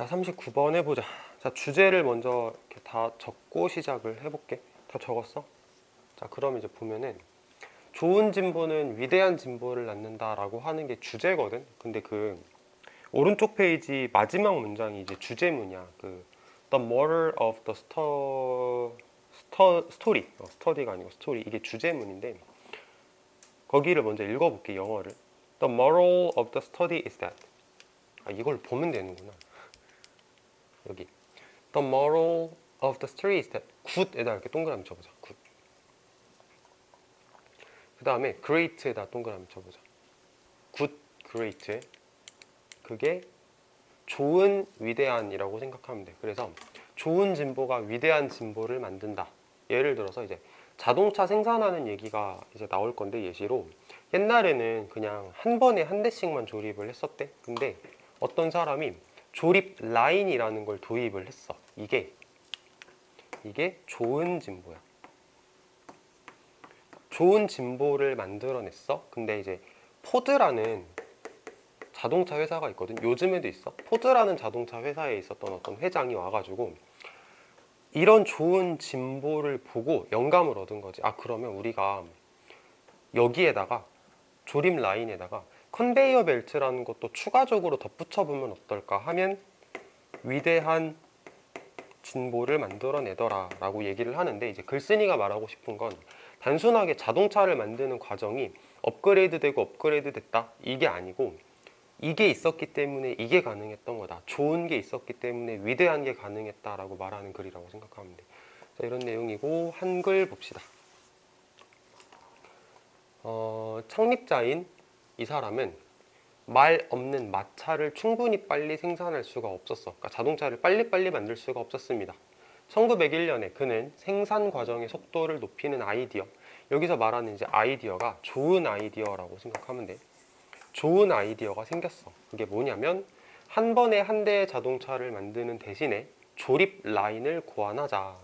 자, 39번 해보자. 자, 주제를 먼저 이렇게 다 적고 시작을 해볼게. 다 적었어? 자, 그럼 이제 보면은 좋은 진보는 위대한 진보를 낳는다 라고 하는 게 주제거든. 근데 그 오른쪽 페이지 마지막 문장이 이제 주제문이야. 그 The moral of the sto, sto, story. 어, 스터디가 아니고 스토리. 이게 주제문인데 거기를 먼저 읽어볼게 영어를. The moral of the study is that. 아 이걸 보면 되는구나. 여기. The moral of the story is that. good에다 이렇게 동그라미 쳐보자. good. 그 다음에 great에다 동그라미 쳐보자. good, great. 그게 좋은 위대한이라고 생각하면 돼. 그래서 좋은 진보가 위대한 진보를 만든다. 예를 들어서 이제 자동차 생산하는 얘기가 이제 나올 건데 예시로 옛날에는 그냥 한 번에 한 대씩만 조립을 했었대. 근데 어떤 사람이 조립 라인이라는 걸 도입을 했어. 이게 이게 좋은 진보야. 좋은 진보를 만들어냈어. 근데 이제 포드라는 자동차 회사가 있거든. 요즘에도 있어. 포드라는 자동차 회사에 있었던 어떤 회장이 와가지고 이런 좋은 진보를 보고 영감을 얻은 거지. 아 그러면 우리가 여기에다가 조립 라인에다가 컨베이어 벨트라는 것도 추가적으로 덧붙여 보면 어떨까 하면 위대한 진보를 만들어내더라 라고 얘기를 하는데 이제 글쓴이가 말하고 싶은 건 단순하게 자동차를 만드는 과정이 업그레이드 되고 업그레이드 됐다 이게 아니고 이게 있었기 때문에 이게 가능했던 거다. 좋은 게 있었기 때문에 위대한 게 가능했다 라고 말하는 글이라고 생각하면 돼. 자, 이런 내용이고 한글 봅시다. 어, 창립자인 이 사람은 말 없는 마차를 충분히 빨리 생산할 수가 없었어. 그러니까 자동차를 빨리빨리 만들 수가 없었습니다. 1901년에 그는 생산 과정의 속도를 높이는 아이디어. 여기서 말하는 이제 아이디어가 좋은 아이디어라고 생각하면 돼. 좋은 아이디어가 생겼어. 그게 뭐냐면 한 번에 한 대의 자동차를 만드는 대신에 조립 라인을 고안하자.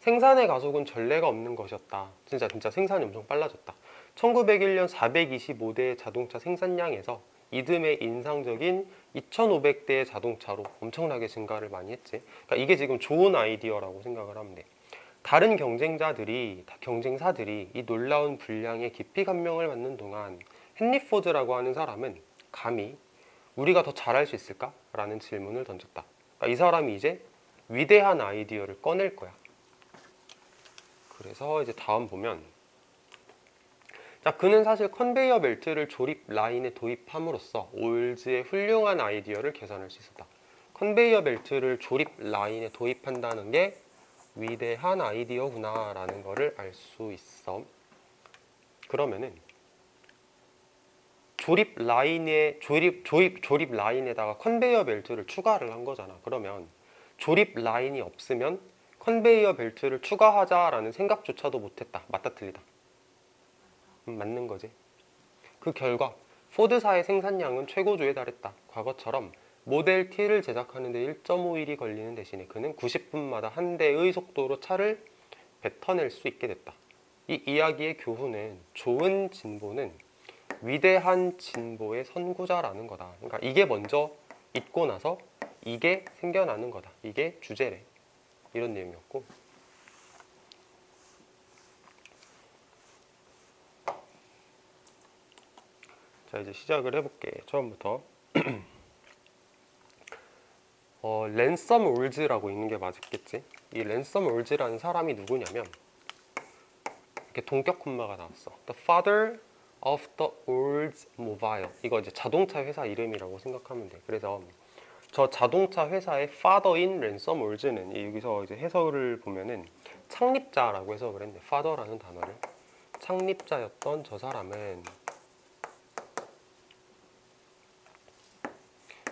생산의 가속은 전례가 없는 것이었다. 진짜 진짜 생산이 엄청 빨라졌다. 1901년 425대의 자동차 생산량에서 이듬해 인상적인 2,500대의 자동차로 엄청나게 증가를 많이 했지. 그러니까 이게 지금 좋은 아이디어라고 생각을 하면 돼. 다른 경쟁자들이 경쟁사들이 이 놀라운 분량의 깊이 감명을 받는 동안 헨리 포드라고 하는 사람은 감히 우리가 더 잘할 수 있을까? 라는 질문을 던졌다. 그러니까 이 사람이 이제 위대한 아이디어를 꺼낼 거야. 그래서 이제 다음 보면 자 그는 사실 컨베이어 벨트를 조립 라인에 도입함으로써 올즈의 훌륭한 아이디어를 개선할 수 있었다. 컨베이어 벨트를 조립 라인에 도입한다는 게 위대한 아이디어구나 라는 거를 알 수 있어 그러면은 조립 라인에 조립 조립 조립 라인에다가 컨베이어 벨트를 추가를 한 거잖아. 그러면 조립 라인이 없으면 컨베이어 벨트를 추가하자라는 생각조차도 못했다. 맞다 틀리다. 음, 맞는 거지 그 결과 포드사의 생산량은 최고조에 달했다 과거처럼 모델 T를 제작하는 데 1.5일이 걸리는 대신에 그는 90분마다 한 대의 속도로 차를 뱉어낼 수 있게 됐다. 이 이야기의 교훈은 좋은 진보는 위대한 진보의 선구자라는 거다. 그러니까 이게 먼저 있고 나서 이게 생겨나는 거다. 이게 주제래. 이런 내용이었고. 자 이제 시작을 해볼게. 처음부터. 어, 랜섬 올즈라고 있는 게 맞겠지? 이 랜섬 올즈라는 사람이 누구냐면 이렇게 동격 콤마가 나왔어. The father of the Oldsmobile. 이거 이제 자동차 회사 이름이라고 생각하면 돼. 그래서 저 자동차 회사의 father인 랜섬 올즈는 여기서 이제 해석을 보면은 창립자라고 해석을 했네. father라는 단어를 창립자였던 저 사람은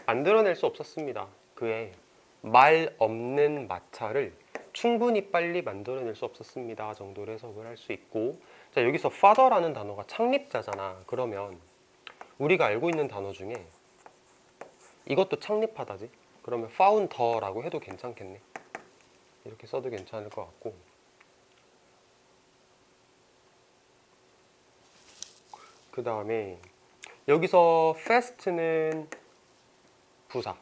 만들어낼 수 없었습니다. 그의 말 없는 마차를 충분히 빨리 만들어낼 수 없었습니다 정도로 해석을 할 수 있고 자 여기서 father라는 단어가 창립자잖아. 그러면 우리가 알고 있는 단어 중에 이것도 창립하다지? 그러면 founder라고 해도 괜찮겠네. 이렇게 써도 괜찮을 것 같고. 그 다음에 여기서 fast는 부사.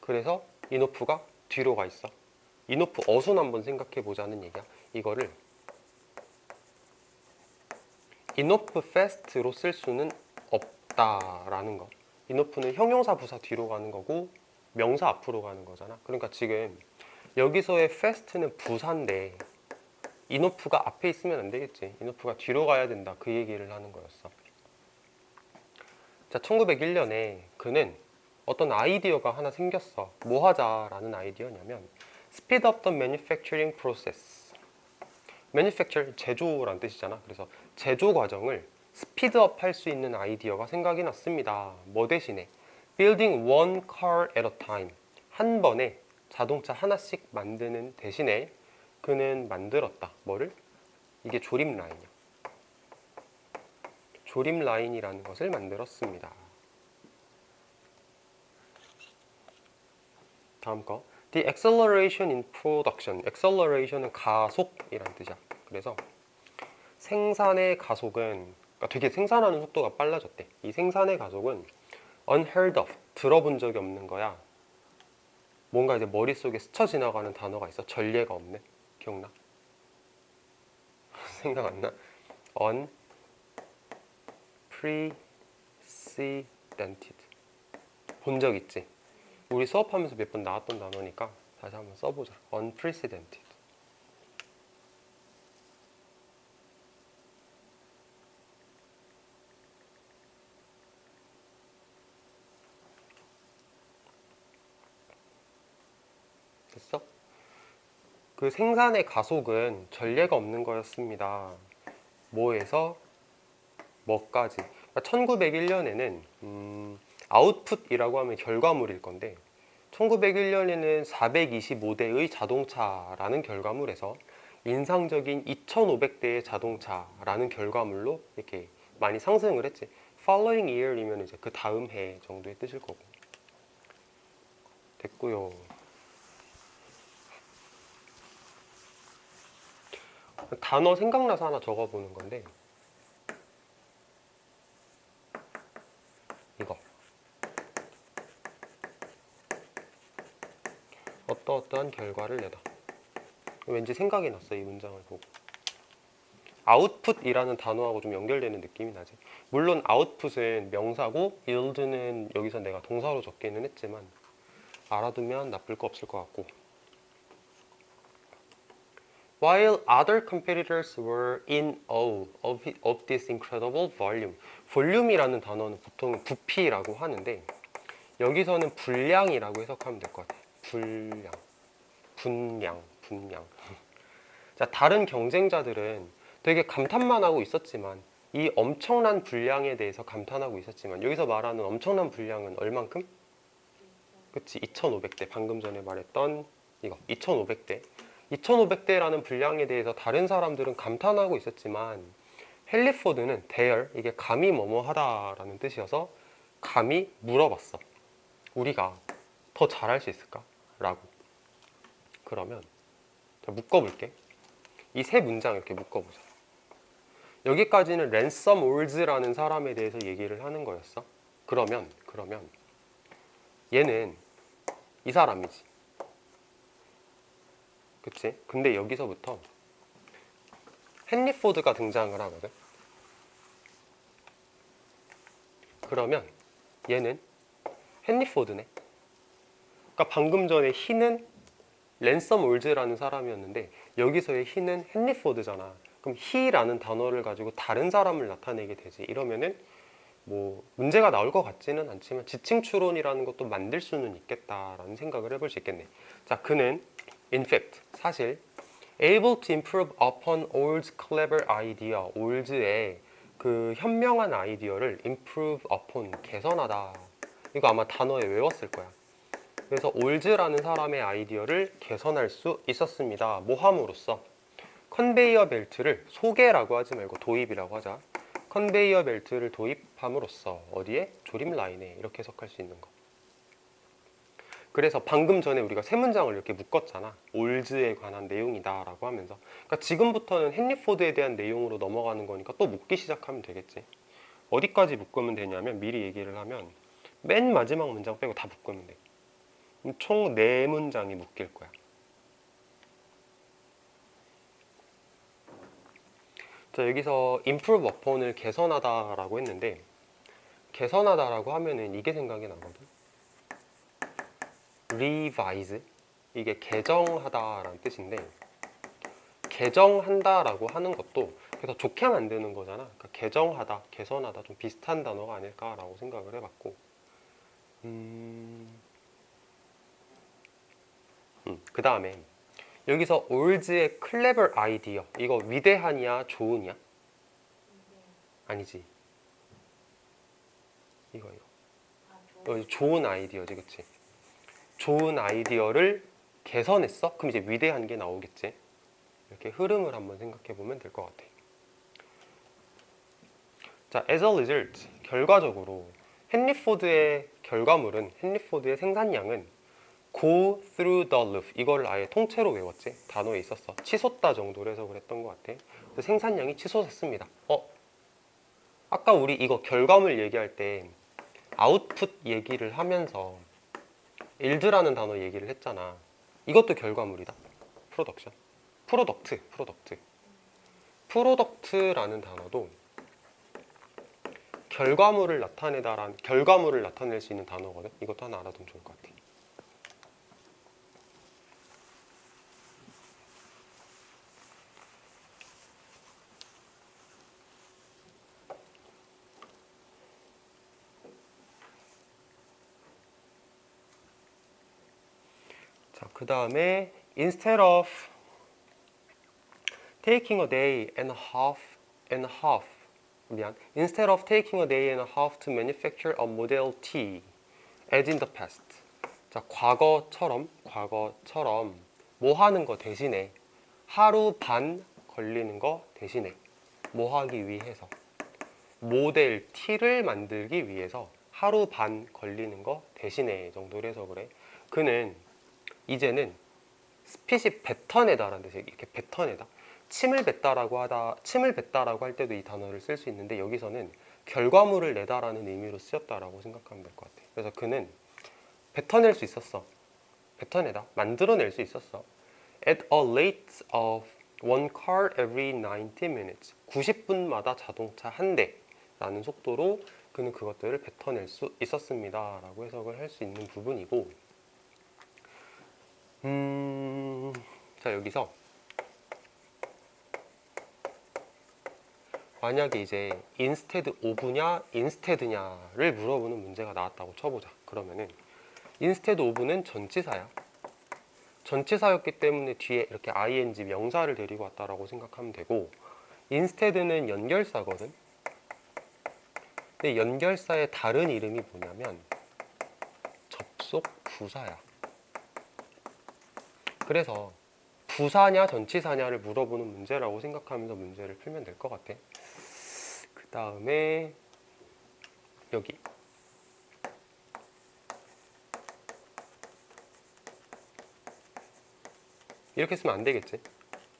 그래서 인오프가 뒤로 가 있어. 인오프 어순 한번 생각해 보자는 얘기야. 이거를 인오프 fast로 쓸 수는 없다라는 거. 인오프는 형용사 부사 뒤로 가는 거고 명사 앞으로 가는 거잖아. 그러니까 지금 여기서의 fast는 부사인데 인오프가 앞에 있으면 안 되겠지. 인오프가 뒤로 가야 된다. 그 얘기를 하는 거였어. 자, 1901년에 그는 어떤 아이디어가 하나 생겼어. 뭐 하자라는 아이디어냐면 speed up the manufacturing process. manufacture 제조란 뜻이잖아. 그래서 제조 과정을 스피드업 할 수 있는 아이디어가 생각이 났습니다. 뭐 대신에 building one car at a time. 한 번에 자동차 하나씩 만드는 대신에 그는 만들었다. 뭐를? 이게 조립 라인이야. 조립 라인이라는 것을 만들었습니다. 다음 거. The acceleration in production. acceleration은 가속이란 뜻이야. 그래서 생산의 가속은 그러니까 되게 생산하는 속도가 빨라졌대. 이 생산의 가속은 unheard of. 들어본 적이 없는 거야. 뭔가 이제 머릿속에 스쳐 지나가는 단어가 있어. 전례가 없네. 기억나? 생각 안 나? unprecedented. 본 적 있지? 우리 수업하면서 몇 번 나왔던 단어니까 다시 한번 써보자. unprecedented. 됐어? 그 생산의 가속은 전례가 없는 거였습니다. 뭐에서 뭐까지. 1901년에는 음, 아웃풋이라고 하면 결과물일 건데 1901년에는 425대의 자동차라는 결과물에서 인상적인 2,500대의 자동차라는 결과물로 이렇게 많이 상승을 했지. following year이면 이제 그 다음 해 정도의 뜻일 거고. 됐고요. 단어 생각나서 하나 적어보는 건데 이거 어떠어떠한 결과를 내다 왠지 생각이 났어 이 문장을 보고 아웃풋이라는 단어하고 좀 연결되는 느낌이 나지 물론 아웃풋은 명사고 yield는 여기서 내가 동사로 적기는 했지만 알아두면 나쁠 거 없을 것 같고 While other competitors were in awe of, of this incredible volume. 볼륨이라는 단어는 보통 부피라고 하는데 여기서는 분량이라고 해석하면 될 것 같아요. 분량, 분량, 분량. 자, 다른 경쟁자들은 되게 감탄만 하고 있었지만 이 엄청난 분량에 대해서 감탄하고 있었지만 여기서 말하는 엄청난 분량은 얼만큼? 그치, 2,500대. 방금 전에 말했던 이거, 2,500대. 2,500대라는 분량에 대해서 다른 사람들은 감탄하고 있었지만 헨리포드는 대열 이게 감히 뭐뭐하다라는 뜻이어서 감히 물어봤어. 우리가 더 잘할 수 있을까? 라고. 그러면 자, 묶어볼게. 이 세 문장 이렇게 묶어보자. 여기까지는 랜섬 올즈라는 사람에 대해서 얘기를 하는 거였어. 그러면 그러면 얘는 이 사람이지. 그치? 근데 여기서부터 헨리 포드가 등장을 하거든. 그러면 얘는 헨리 포드네. 그러니까 방금 전에 히는 랜섬 올즈라는 사람이었는데 여기서의 히는 헨리 포드잖아. 그럼 히라는 단어를 가지고 다른 사람을 나타내게 되지. 이러면은 뭐 문제가 나올 것 같지는 않지만 지칭 추론이라는 것도 만들 수는 있겠다라는 생각을 해볼 수 있겠네. 자, 그는 in fact 사실 able to improve upon old's clever idea. 올즈의 그 현명한 아이디어를 improve upon 개선하다. 이거 아마 단어에 외웠을 거야. 그래서 올즈라는 사람의 아이디어를 개선할 수 있었습니다. 뭐 함으로써 컨베이어 벨트를 소개라고 하지 말고 도입이라고 하자. 컨베이어 벨트를 도입함으로써 어디에? 조립 라인에 이렇게 해석할 수 있는 거. 그래서 방금 전에 우리가 세 문장을 이렇게 묶었잖아. 올즈에 관한 내용이다 라고 하면서. 그러니까 지금부터는 헨리 포드에 대한 내용으로 넘어가는 거니까 또 묶기 시작하면 되겠지. 어디까지 묶으면 되냐면 미리 얘기를 하면 맨 마지막 문장 빼고 다 묶으면 돼. 총네 문장이 묶일 거야. 자 여기서 improve upon을 개선하다라고 했는데 개선하다라고 하면은 이게 생각이 나거든. revise 이게 개정하다라는 뜻인데 개정한다라고 하는 것도 그래서 좋게 만드는 거잖아. 그러니까 개정하다, 개선하다 좀 비슷한 단어가 아닐까라고 생각을 해봤고, 음, 그 다음에 여기서 올즈의 clever idea 이거 위대하냐 좋으냐? 아니지. 이거 이거. 이거 좋은 아이디어지, 그치? 좋은 아이디어를 개선했어? 그럼 이제 위대한 게 나오겠지. 이렇게 흐름을 한번 생각해 보면 될 것 같아. 자, as a result, 결과적으로 헨리 포드의 결과물은 헨리 포드의 생산량은 go through the roof 이걸 아예 통째로 외웠지. 단어에 있었어 치솟다 정도로 해석을 했던 것 같아. 생산량이 치솟았습니다. 어? 아까 우리 이거 결과물 얘기할 때 아웃풋 얘기를 하면서 일드라는 단어 얘기를 했잖아. 이것도 결과물이다. 프로덕션 프로덕트 프로덕트 프로덕트라는 단어도 결과물을 나타내다라는 결과물을 나타낼 수 있는 단어거든. 이것도 하나 알아두면 좋을 것 같아 자, 그 다음에 instead of taking a day and a half and a half 미안 instead of taking a day and a half to manufacture a model T as in the past 자 과거처럼 과거처럼 뭐 하는 거 대신에 하루 반 걸리는 거 대신에 뭐 하기 위해서 모델 T를 만들기 위해서 하루 반 걸리는 거 대신에 정도로 해서 그래 그는 이제는 스핏이 뱉어내다라는 뜻이 이렇게 뱉어내다 침을 뱉다라고 하다 침을 뱉다라고 할 때도 이 단어를 쓸 수 있는데 여기서는 결과물을 내다라는 의미로 쓰였다라고 생각하면 될 것 같아요. 그래서 그는 뱉어낼 수 있었어. 뱉어내다 만들어낼 수 있었어. At a rate of one car every 90 minutes 90분마다 자동차 한 대라는 속도로 그는 그것들을 뱉어낼 수 있었습니다 라고 해석을 할 수 있는 부분이고 음, 자 여기서 만약에 이제 instead of냐 instead냐를 물어보는 문제가 나왔다고 쳐보자. 그러면은 instead of는 전치사야. 전치사였기 때문에 뒤에 이렇게 ing 명사를 데리고 왔다라고 생각하면 되고 instead는 연결사거든. 근데 연결사의 다른 이름이 뭐냐면 접속 부사야. 그래서 부사냐 전치사냐를 물어보는 문제라고 생각하면서 문제를 풀면 될 것 같아. 그 다음에 여기 이렇게 쓰면 안 되겠지.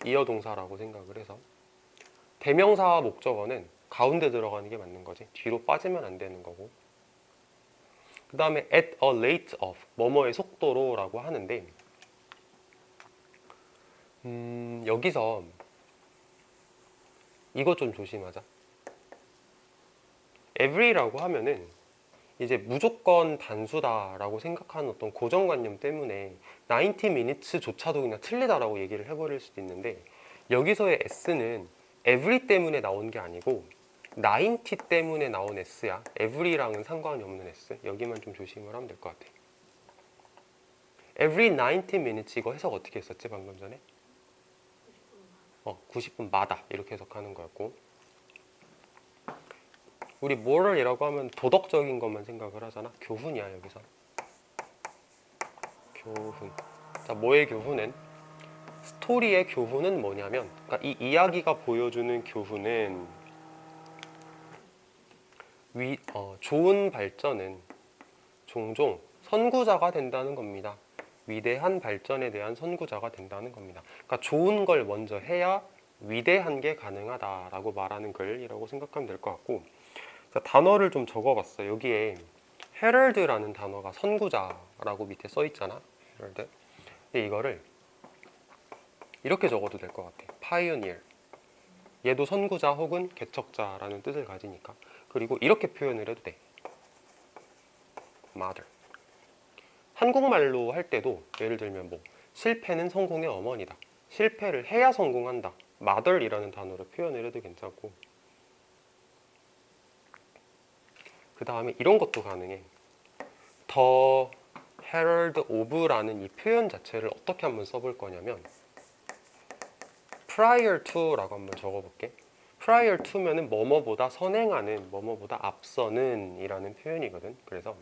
이어 동사라고 생각을 해서 대명사와 목적어는 가운데 들어가는 게 맞는 거지. 뒤로 빠지면 안 되는 거고. 그 다음에 at a rate of 뭐뭐의 속도로 라고 하는데 음, 여기서 이것 좀 조심하자. every라고 하면은 이제 무조건 단수다라고 생각하는 어떤 고정관념 때문에 90 minutes조차도 그냥 틀리다라고 얘기를 해버릴 수도 있는데 여기서의 s는 every 때문에 나온 게 아니고 90 때문에 나온 s야. every랑은 상관이 없는 s. 여기만 좀 조심을 하면 될 것 같아. every 90 minutes 이거 해석 어떻게 했었지 방금 전에? 어, 90분마다 이렇게 해석하는 거였고 우리 moral이라고 하면 도덕적인 것만 생각을 하잖아? 교훈이야 여기서. 교훈. 자 뭐의 교훈은? 스토리의 교훈은 뭐냐면 그러니까 이 이야기가 보여주는 교훈은 위, 어, 좋은 발전은 종종 선구자가 된다는 겁니다 위대한 발전에 대한 선구자가 된다는 겁니다. 그러니까 좋은 걸 먼저 해야 위대한 게 가능하다라고 말하는 글이라고 생각하면 될 것 같고 자, 단어를 좀 적어봤어요. 여기에 헤럴드라는 단어가 선구자라고 밑에 써 있잖아. 헤럴드. 근데 이거를 이렇게 적어도 될 것 같아. pioneer. 얘도 선구자 혹은 개척자라는 뜻을 가지니까. 그리고 이렇게 표현을 해도 돼. mother. 한국말로 할 때도 예를 들면 뭐 실패는 성공의 어머니다. 실패를 해야 성공한다. mother이라는 단어로 표현을 해도 괜찮고. 그 다음에 이런 것도 가능해. The Herald of라는 이 표현 자체를 어떻게 한번 써볼 거냐면 prior to라고 한번 적어볼게. prior to면은 뭐뭐보다 선행하는, 뭐뭐보다 앞서는 이라는 표현이거든. 그래서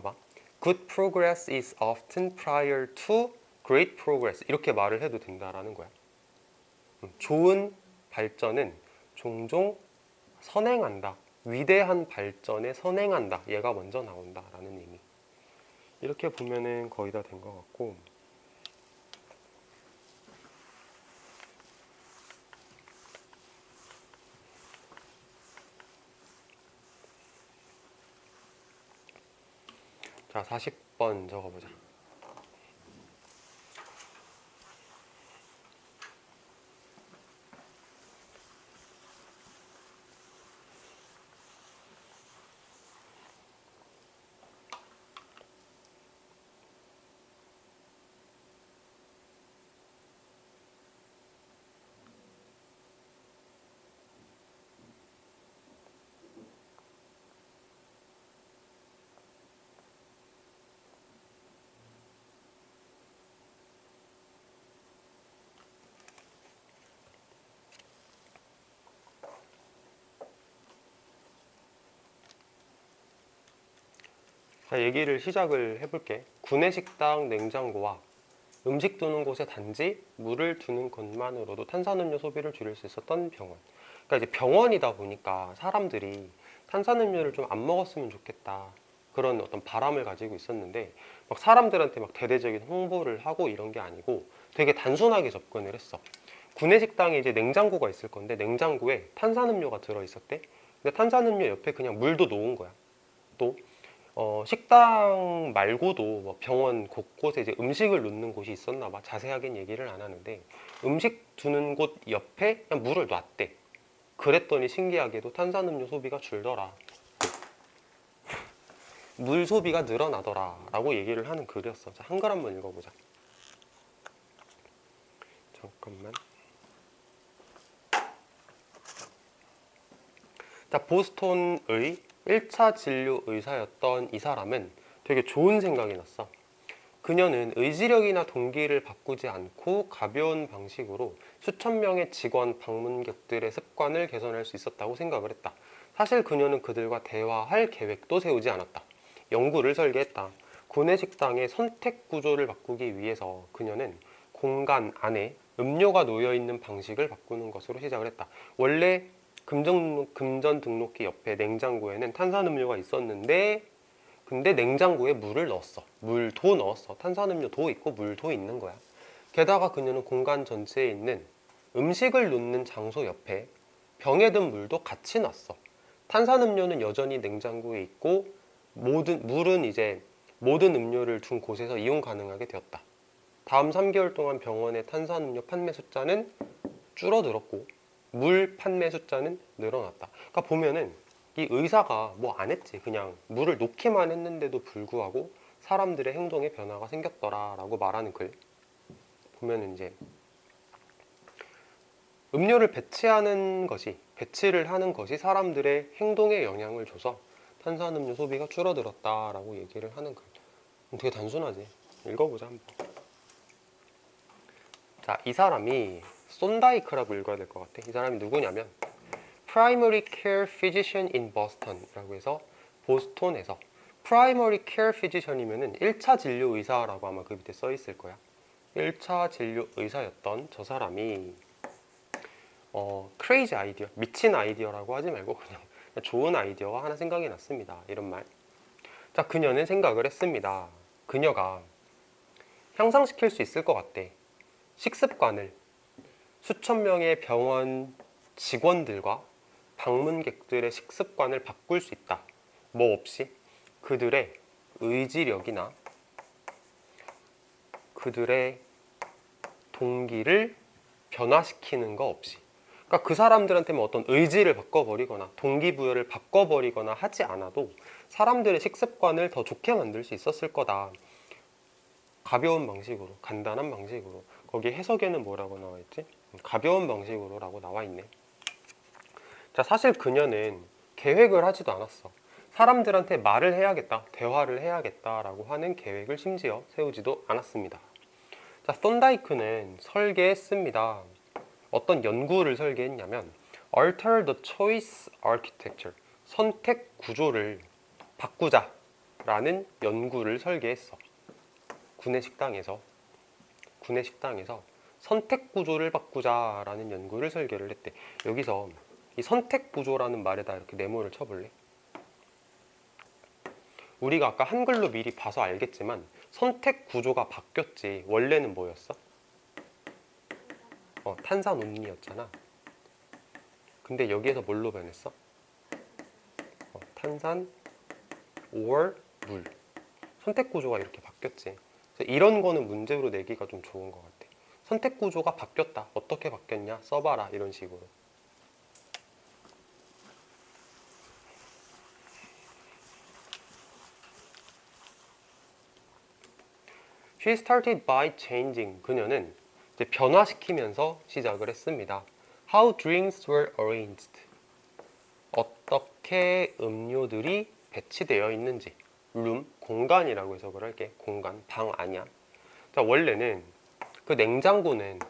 봐봐. Good progress is often prior to great progress. 이렇게 말을 해도 된다라는 거야. 음, 좋은 발전은 종종 선행한다. 위대한 발전에 선행한다. 얘가 먼저 나온다라는 의미. 이렇게 보면은 거의 다 된 것 같고. 자, 40번 적어보자. 자, 얘기를 시작을 해볼게. 구내식당 냉장고와 음식 두는 곳에 단지 물을 두는 것만으로도 탄산음료 소비를 줄일 수 있었던 병원. 그러니까 이제 병원이다 보니까 사람들이 탄산음료를 좀 안 먹었으면 좋겠다. 그런 어떤 바람을 가지고 있었는데 막 사람들한테 막 대대적인 홍보를 하고 이런 게 아니고 되게 단순하게 접근을 했어. 구내식당에 이제 냉장고가 있을 건데 냉장고에 탄산음료가 들어 있었대. 근데 탄산음료 옆에 그냥 물도 놓은 거야. 또 어, 식당 말고도 뭐 병원 곳곳에 이제 음식을 놓는 곳이 있었나 봐. 자세하게는 얘기를 안 하는데 음식 두는 곳 옆에 그냥 물을 놨대. 그랬더니 신기하게도 탄산음료 소비가 줄더라. 물 소비가 늘어나더라. 라고 얘기를 하는 글이었어. 자, 한글 한번 읽어보자. 잠깐만. 자, 보스톤의 1차 진료 의사였던 이 사람은 되게 좋은 생각이 났어. 그녀는 의지력이나 동기를 바꾸지 않고 가벼운 방식으로 수천 명의 직원 방문객들의 습관을 개선할 수 있었다고 생각을 했다. 사실 그녀는 그들과 대화할 계획도 세우지 않았다. 연구를 설계했다. 구내 식당의 선택 구조를 바꾸기 위해서 그녀는 공간 안에 음료가 놓여 있는 방식을 바꾸는 것으로 시작을 했다. 원래 금전, 금전 등록기 옆에 냉장고에는 탄산음료가 있었는데 근데 냉장고에 물을 넣었어. 물도 넣었어. 탄산음료도 있고 물도 있는 거야. 게다가 그녀는 공간 전체에 있는 음식을 놓는 장소 옆에 병에 든 물도 같이 놨어. 탄산음료는 여전히 냉장고에 있고 모든 물은 이제 모든 음료를 둔 곳에서 이용 가능하게 되었다. 다음 3개월 동안 병원의 탄산음료 판매 숫자는 줄어들었고 물 판매 숫자는 늘어났다. 그러니까 보면은 이 의사가 뭐 안 했지. 그냥 물을 놓기만 했는데도 불구하고 사람들의 행동에 변화가 생겼더라 라고 말하는 글. 보면은 이제 음료를 배치하는 것이 배치를 하는 것이 사람들의 행동에 영향을 줘서 탄산음료 소비가 줄어들었다 라고 얘기를 하는 글. 되게 단순하지. 읽어보자 한번. 자, 이 사람이 손다이크라고 읽어야 될 것 같아. 이 사람이 누구냐면 Primary Care Physician in Boston이라고 해서 보스톤에서 Primary Care Physician이면 은 1차 진료 의사라고 아마 그 밑에 써 있을 거야. 1차 진료 의사였던 저 사람이 어, 크레이지 아이디어, 미친 아이디어라고 하지 말고 그냥 좋은 아이디어가 하나 생각이 났습니다. 이런 말. 자, 그녀는 생각을 했습니다. 그녀가 향상시킬 수 있을 것 같대. 식습관을 수천 명의 병원 직원들과 방문객들의 식습관을 바꿀 수 있다. 뭐 없이 그들의 의지력이나 그들의 동기를 변화시키는 거 없이 그러니까 그 사람들한테 뭐 어떤 의지를 바꿔버리거나 동기부여를 바꿔버리거나 하지 않아도 사람들의 식습관을 더 좋게 만들 수 있었을 거다. 가벼운 방식으로, 간단한 방식으로. 거기 해석에는 뭐라고 나와 있지? 가벼운 방식으로 라고 나와 있네. 자, 사실 그녀는 계획을 하지도 않았어. 사람들한테 말을 해야겠다, 대화를 해야겠다 라고 하는 계획을 심지어 세우지도 않았습니다. 자, 썬다이크는 설계했습니다. 어떤 연구를 설계했냐면 alter the choice architecture 선택 구조를 바꾸자 라는 연구를 설계했어. 구내 식당에서 구내 식당에서 선택 구조를 바꾸자라는 연구를 설계를 했대. 여기서 이 선택 구조라는 말에다 이렇게 네모를 쳐볼래? 우리가 아까 한글로 미리 봐서 알겠지만 선택 구조가 바뀌었지. 원래는 뭐였어? 어, 탄산음료였잖아. 근데 여기에서 뭘로 변했어? 어, 탄산 or 물. 선택 구조가 이렇게 바뀌었지. 이런 거는 문제로 내기가 좀 좋은 것 같아. 선택 구조가 바뀌었다. 어떻게 바뀌었냐? 써봐라. 이런 식으로. She started by changing. 그녀는 변화시키면서 시작을 했습니다. How drinks were arranged. 어떻게 음료들이 배치되어 있는지. room, 공간이라고 해석을 할게. 공간, 방 아니야. 자, 원래는 그 냉장고는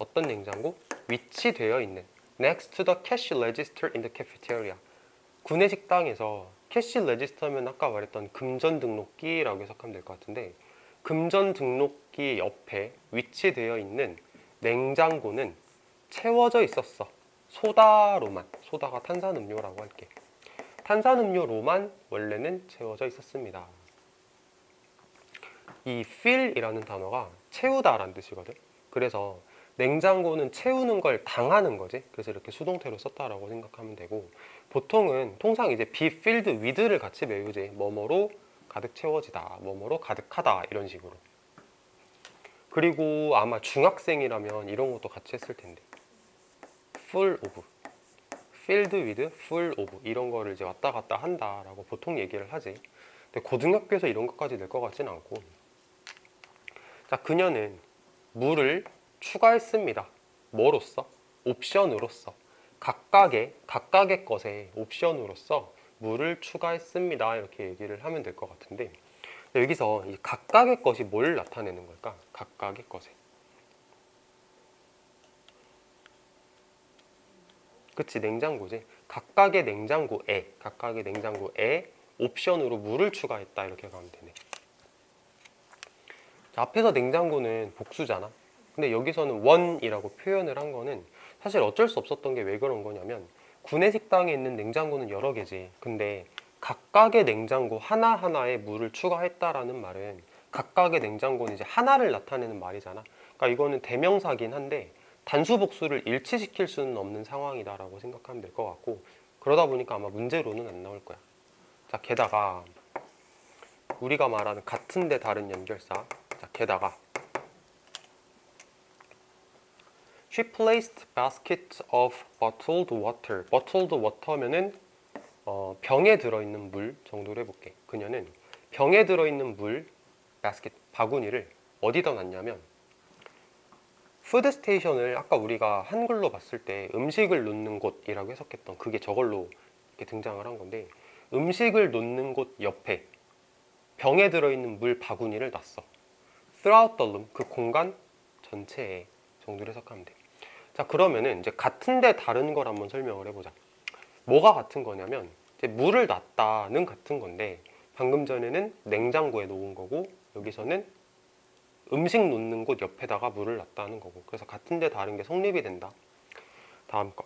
어떤 냉장고? 위치되어 있는 next to the cash register in the cafeteria. 구내 식당에서 캐시 레지스터면 아까 말했던 금전 등록기라고 해석하면 될 것 같은데 금전 등록기 옆에 위치되어 있는 냉장고는 채워져 있었어. 소다로만. 소다가 탄산음료라고 할게. 탄산음료로만 원래는 채워져 있었습니다. 이 fill이라는 단어가 채우다라는 뜻이거든. 그래서 냉장고는 채우는 걸 당하는 거지. 그래서 이렇게 수동태로 썼다라고 생각하면 되고 보통은 통상 이제 be filled with를 같이 외우지. 뭐뭐로 가득 채워지다, 뭐뭐로 가득하다 이런 식으로. 그리고 아마 중학생이라면 이런 것도 같이 했을 텐데. full of, filled with, full of 이런 거를 이제 왔다 갔다 한다라고 보통 얘기를 하지. 근데 고등학교에서 이런 것까지 낼 것 같진 않고. 자, 그녀는 물을 추가했습니다. 뭐로써? 옵션으로서. 각각의 각각의 것에 옵션으로서 물을 추가했습니다. 이렇게 얘기를 하면 될 것 같은데 여기서 이 각각의 것이 뭘 나타내는 걸까? 각각의 것에. 그치 냉장고지. 각각의 냉장고에 각각의 냉장고에 옵션으로 물을 추가했다 이렇게 가면 되네. 자, 앞에서 냉장고는 복수잖아. 근데 여기서는 원이라고 표현을 한 거는 사실 어쩔 수 없었던 게 왜 그런 거냐면 구내식당에 있는 냉장고는 여러 개지. 근데 각각의 냉장고 하나하나에 물을 추가했다라는 말은 각각의 냉장고는 이제 하나를 나타내는 말이잖아. 그러니까 이거는 대명사긴 한데 단수 복수를 일치시킬 수는 없는 상황이다라고 생각하면 될 것 같고 그러다 보니까 아마 문제로는 안 나올 거야. 자, 게다가 우리가 말하는 같은데 다른 연결사. 자, 게다가 She placed basket of bottled water. bottled water면은 어, 병에 들어있는 물 정도로 해볼게. 그녀는 병에 들어있는 물 basket 바구니를 어디다 놨냐면 푸드 스테이션을 아까 우리가 한글로 봤을 때 음식을 놓는 곳이라고 해석했던 그게 저걸로 이렇게 등장을 한 건데 음식을 놓는 곳 옆에 병에 들어있는 물 바구니를 놨어. Throughout the room 그 공간 전체에 정도로 해석하면 돼. 자 그러면은 이제 같은데 다른 걸 한번 설명을 해보자. 뭐가 같은 거냐면 이제 물을 놨다는 같은 건데 방금 전에는 냉장고에 놓은 거고 여기서는 음식 놓는 곳 옆에다가 물을 놨다는 거고 그래서 같은데 다른 게 성립이 된다. 다음 거.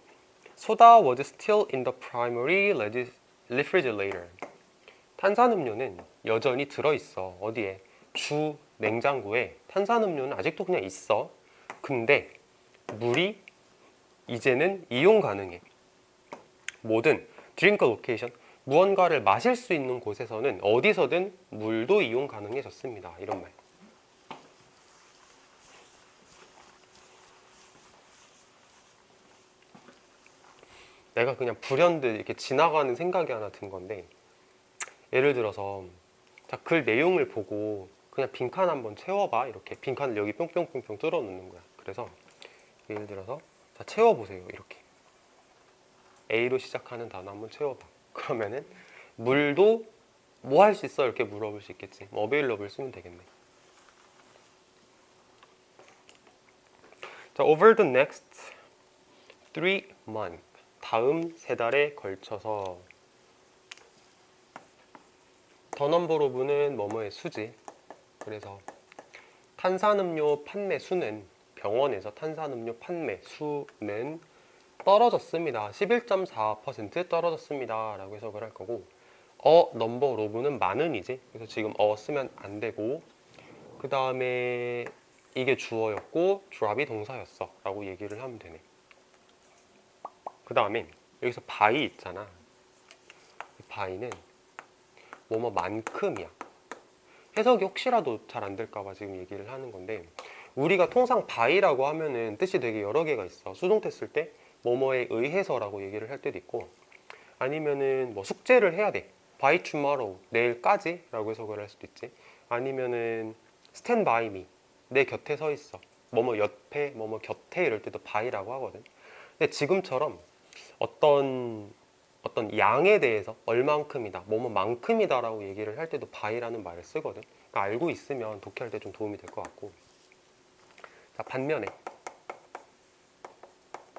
소다 was still in the primary refrigerator. 탄산음료는 여전히 들어있어. 어디에? 주 냉장고에 탄산음료는 아직도 그냥 있어. 근데 물이 이제는 이용 가능해. 뭐든 드링크 로케이션 무언가를 마실 수 있는 곳에서는 어디서든 물도 이용 가능해졌습니다. 이런 말. 내가 그냥 불현듯 이렇게 지나가는 생각이 하나 든 건데 예를 들어서 자, 글 내용을 보고 그냥 빈칸 한번 채워봐. 이렇게 빈칸을 여기 뿅뿅뿅뿅 뚫어 놓는 거야. 그래서 예를 들어서 자 채워보세요. 이렇게. A로 시작하는 단어 한번 채워봐. 그러면은 물도 뭐 할 수 있어? 이렇게 물어볼 수 있겠지. 뭐 available 쓰면 되겠네. 자 over the next three months. 다음 세 달에 걸쳐서. 더 넘버 오브는 뭐뭐의 수지 그래서 탄산음료 판매 수는 병원에서 탄산음료 판매 수는 떨어졌습니다. 11.4% 떨어졌습니다. 라고 해석을 할 거고 어 넘버 오브는 많은 이지 그래서 지금 어 쓰면 안 되고 그 다음에 이게 주어였고 drop이 동사였어. 라고 얘기를 하면 되네. 그 다음에 여기서 바이 있잖아. 이 바이는 뭐뭐만큼이야. 해석이 혹시라도 잘 안 될까봐 지금 얘기를 하는 건데 우리가 통상 바이라고 하면은 뜻이 되게 여러 개가 있어. 수동태 쓸 때 뭐뭐에 의해서라고 얘기를 할 때도 있고 아니면은 뭐 숙제를 해야 돼. by tomorrow 내일까지 라고 해석을 할 수도 있지. 아니면은 stand by me 내 곁에 서 있어. 뭐뭐 옆에 뭐뭐 곁에 이럴 때도 by라고 하거든. 근데 지금처럼 어떤 어떤 양에 대해서 얼만큼이다, 뭐뭐만큼이다 라고 얘기를 할 때도 by라는 말을 쓰거든. 그러니까 알고 있으면 독해할 때 좀 도움이 될 것 같고. 자 반면에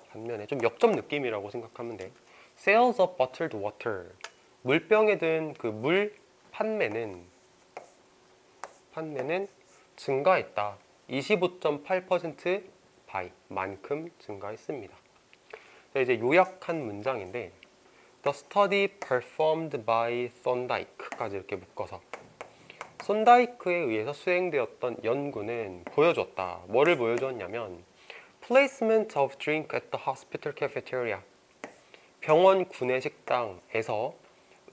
반면에 좀 역점 느낌이라고 생각하면 돼. Sales of bottled water 물병에 든 그 물 판매는 판매는 증가했다. 25.8% by 만큼 증가했습니다. 자, 이제 요약한 문장인데 The study performed by Thorndike까지 이렇게 묶어서 손다이크에 의해서 수행되었던 연구는 보여줬다. 뭐를 보여줬냐면 Placement of drink at the hospital cafeteria 병원 구내 식당에서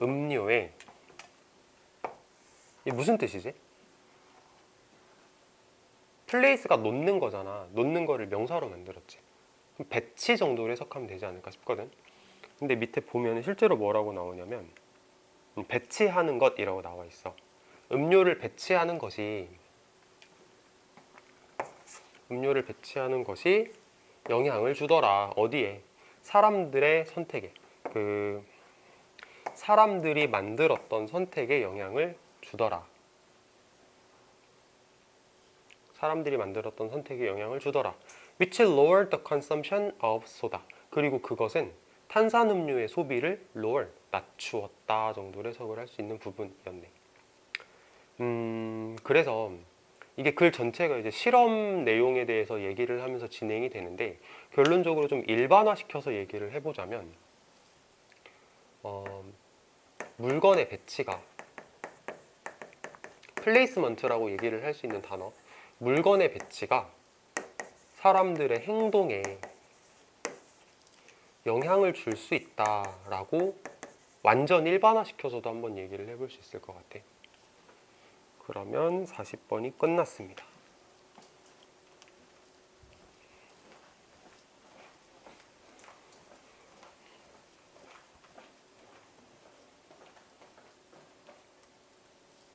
음료에 이게 무슨 뜻이지? 플레이스가 놓는 거잖아. 놓는 거를 명사로 만들었지. 배치 정도로 해석하면 되지 않을까 싶거든. 근데 밑에 보면 실제로 뭐라고 나오냐면 음, 배치하는 것이라고 나와 있어. 음료를 배치하는 것이 음료를 배치하는 것이 영향을 주더라. 어디에? 사람들의 선택에. 그 사람들이 만들었던 선택에 영향을 주더라. 사람들이 만들었던 선택에 영향을 주더라. which lowered the consumption of soda. 그리고 그것은 탄산음료의 소비를 lower, 낮추었다 정도로 해석을 할 수 있는 부분이었네. 음, 그래서 이게 글 전체가 이제 실험 내용에 대해서 얘기를 하면서 진행이 되는데 결론적으로 좀 일반화시켜서 얘기를 해보자면 어, 물건의 배치가 플레이스먼트라고 얘기를 할 수 있는 단어 물건의 배치가 사람들의 행동에 영향을 줄 수 있다라고 완전 일반화시켜서도 한번 얘기를 해볼 수 있을 것 같아. 그러면 40번이 끝났습니다.